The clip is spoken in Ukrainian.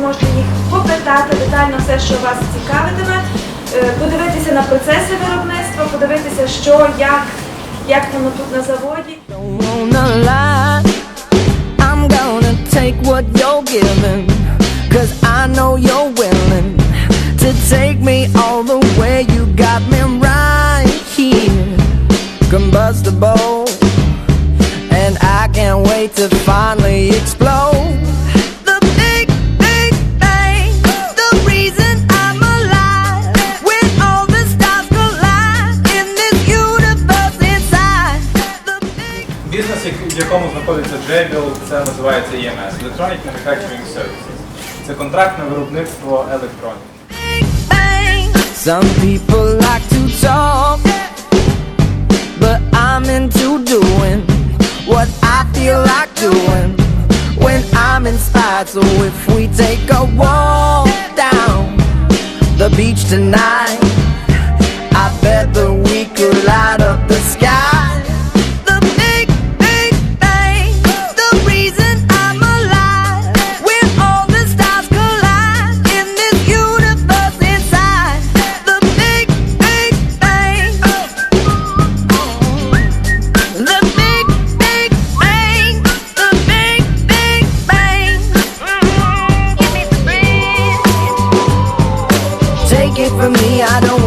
зможете їх попитати детально все, що вас цікавитиме, е, подивитися на процеси виробництва, подивитися, що, як, як воно тут на заводі. Combustible. And I can't wait to finally explode. Якому знаходиться Джебіл, це називається EMS – Electronic Manufacturing Services. Це контрактне виробництво електроніки. Some people like to talk, but I'm into doing what I feel like doing when I'm inspired. So if we take a walk down the beach tonight, over me. I don't